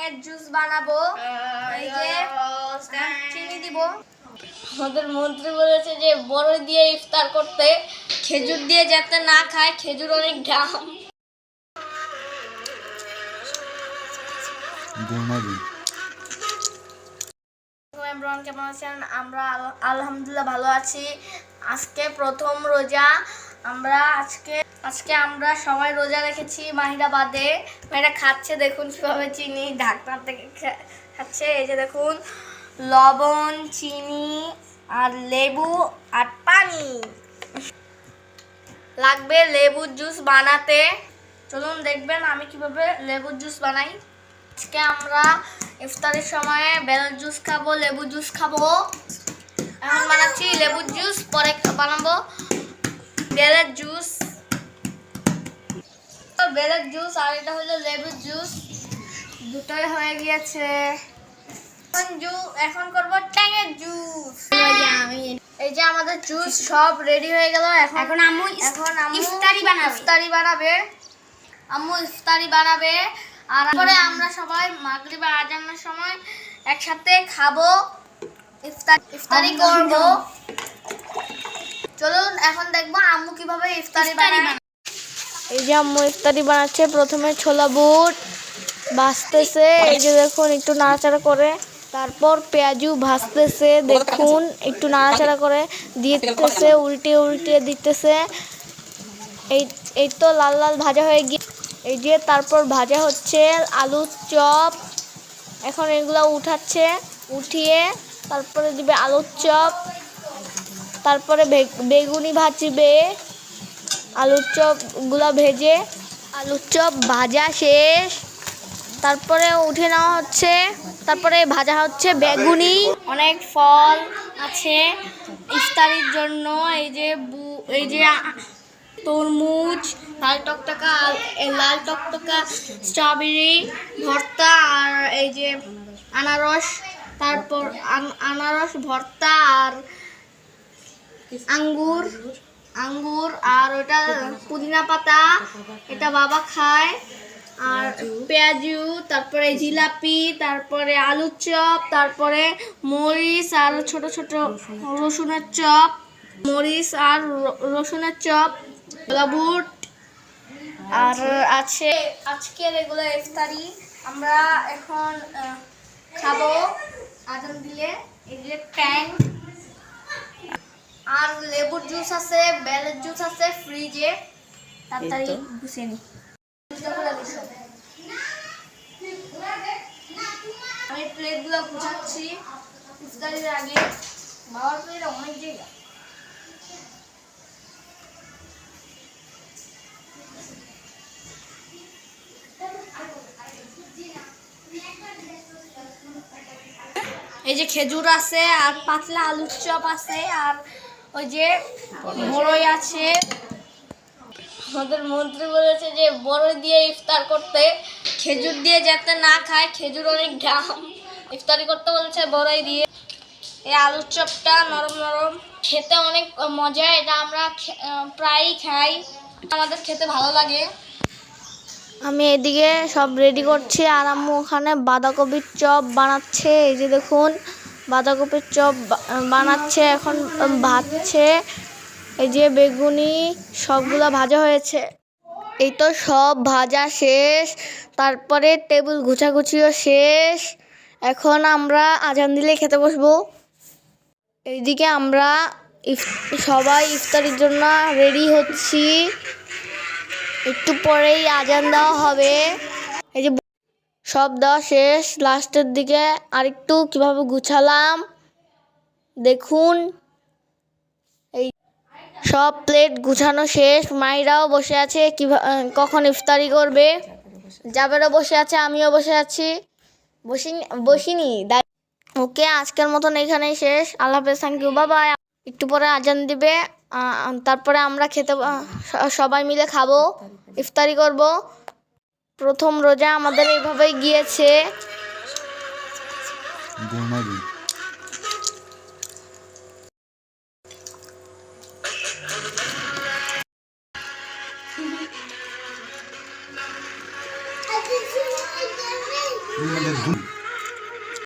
ট্যাঙের juice বানাবো। এই যে চিনি দিব। আমাদের মন্ত্রী বলেছে যে বড় দিয়ে ইফতার করতে। খেজুর দিয়ে যাতে না খায় খেজুর অনেক দাম। কেমন আছেন? আমরা আল- আলহামদুলিল্লাহ ভালো আছি। আজকে প্রথম রোজা। আমরা আজকে আজকে আমরা সবাই রোজা রেখেছি মাহিরা বাদে মাহিরা খাচ্ছে, দেখুন কীভাবে চিনি ঢাকনা থেকে খাচ্ছে। এই যে দেখুন, লবণ, চিনি আর লেবু আর পানি। লাগবে লেবুর জুস বানাতে। চলুন দেখবেন আমি কীভাবে লেবুর জুস বানাই। আজকে আমরা ইফতারের সময়ে বেলের জুস খাব লেবু জুস খাব। এখন বানাচ্ছি লেবুর জুস, পরে বানাবো। বেলের জুস। বেলের জুস আর এটা হলো লেবুর জুস। দুটোই হয়ে গিয়েছে। এখন জু এখন করব ট্যাঙের জুস। এই যে আমাদের জুস সব রেডি হয়ে গেল। এখন এখন আম্মু এখন আম্মু ইফতারি বানাবে। ইফতারি বানাবে। আম্মু ইফতারি বানাবে। আর পরে আমরা সবাই মাগরিব আজানের সময় একসাথে খাব। ইফতার ইফতারি করব। চলুন এখন দেখব আম্মু কীভাবে ইফতারি ইফতারি বানায়। এই যে আম্মু ইফতারি বানাচ্ছে প্রথমে ছোলা বুট ভাজতেছে এই যে দেখুন একটু নাড়াচাড়া করে তারপর পেঁয়াজু ভাজতেছে দেখুন একটু নাড়াচাড়া করে দিতেছে উল্টে উল্টে দিতেছে। এই এই তো লাল লাল ভাজা হয়ে গিয়ে এই যে তারপর ভাজা হচ্ছে আলুর চপ। এখন এগুলো উঠাচ্ছে উঠিয়ে তারপরে দিবে আলুর চপ। তারপরে বেগুনি ভাজবে আলুর চপগুলো ভেজে আলুর চপ ভাজা শেষ। তারপরে উঠে নেওয়া হচ্ছে, তারপরে ভাজা হচ্ছে বেগুনি। অনেক ফল আছে ইফতারির জন্য, এই যে এই যে তরমুজ, লাল টকটকা লাল টকটকা, স্ট্রবেরি, ভর্তা আর এই যে আনারস, তারপর আনারস, ভর্তা আর আঙ্গুর আঙ্গুর আর ওটা পুদিনা পাতা, এটা বাবা খায়। আর পেঁয়াজু, তারপরে জিলাপি, তারপরে আলুর চপ, তারপরে মরিচ আর ছোট ছোট রসুনের চপ, মরিচ আর রসুনের চপ বুট আর আছে, আজকের এগুলো ইফতারি। আমরা এখন খাব আজান দিলে। এই যে ট্যাং আর লেবুর জুস আছে বেলের জুস আছে ফ্রিজে। তাড়াতাড়ি গুছিয়ে নি। আমি প্লেটগুলো গুছাচ্ছি। ইফতারির আগে। বাবার প্লেট অনেক জায়গা। এই যে খেজুর আছে আর পাতলা আলুর চপ আছে আর ওই যে বড়ই আছে। আমাদের মন্ত্রী বলেছে যে, বড়ই দিয়ে ইফতার করতে, খেজুর দিয়ে যাতে না খায়, খেজুর অনেক দাম। ইফতারি করতে বলেছে বড়ই দিয়ে। এই আলুর চপটা নরম নরম। খেতে অনেক মজা, এটা আমরা প্রায়ই খাই। আমাদের খেতে ভালো লাগে। আমি এদিকে সব রেডি করছি, আর আম্মু ওখানে বাঁধাকপির চপ বানাচ্ছে, এই যে দেখুন। বাঁধাকপির চপ বানাচ্ছে, এখন ভাজছে। এই যে বেগুনি, সবগুলো ভাজা হয়েছে। এই তো সব ভাজা শেষ। তারপরে টেবিল গুছাগুছিও শেষ। এখন আমরা আজান দিলে খেতে বসবো। এইদিকে আমরা সবাই ইফতারির জন্য রেডি হচ্ছি। একটু পরেই আজান দেওয়া হবে। এই যে সব দেওয়া শেষ। লাস্টের দিকে আরেকটু কীভাবে গুছালাম, দেখুন। এই সব প্লেট গুছানো শেষ। মাইরাও বসে আছে কীভাবে কখন ইফতারি করবে? জাবেরও বসে আছে, আমিও বসে আছি। বসিনি বসিনি ওকে আজকের মতন এখানেই শেষ। আল্লাহ থ্যাংক ইউ বাবা একটু পরে আজান দিবে তারপরে আমরা খেতে সবাই মিলে খাব, ইফতারি করব। প্রথম রোজা আমাদের এইভাবে গিয়েছে।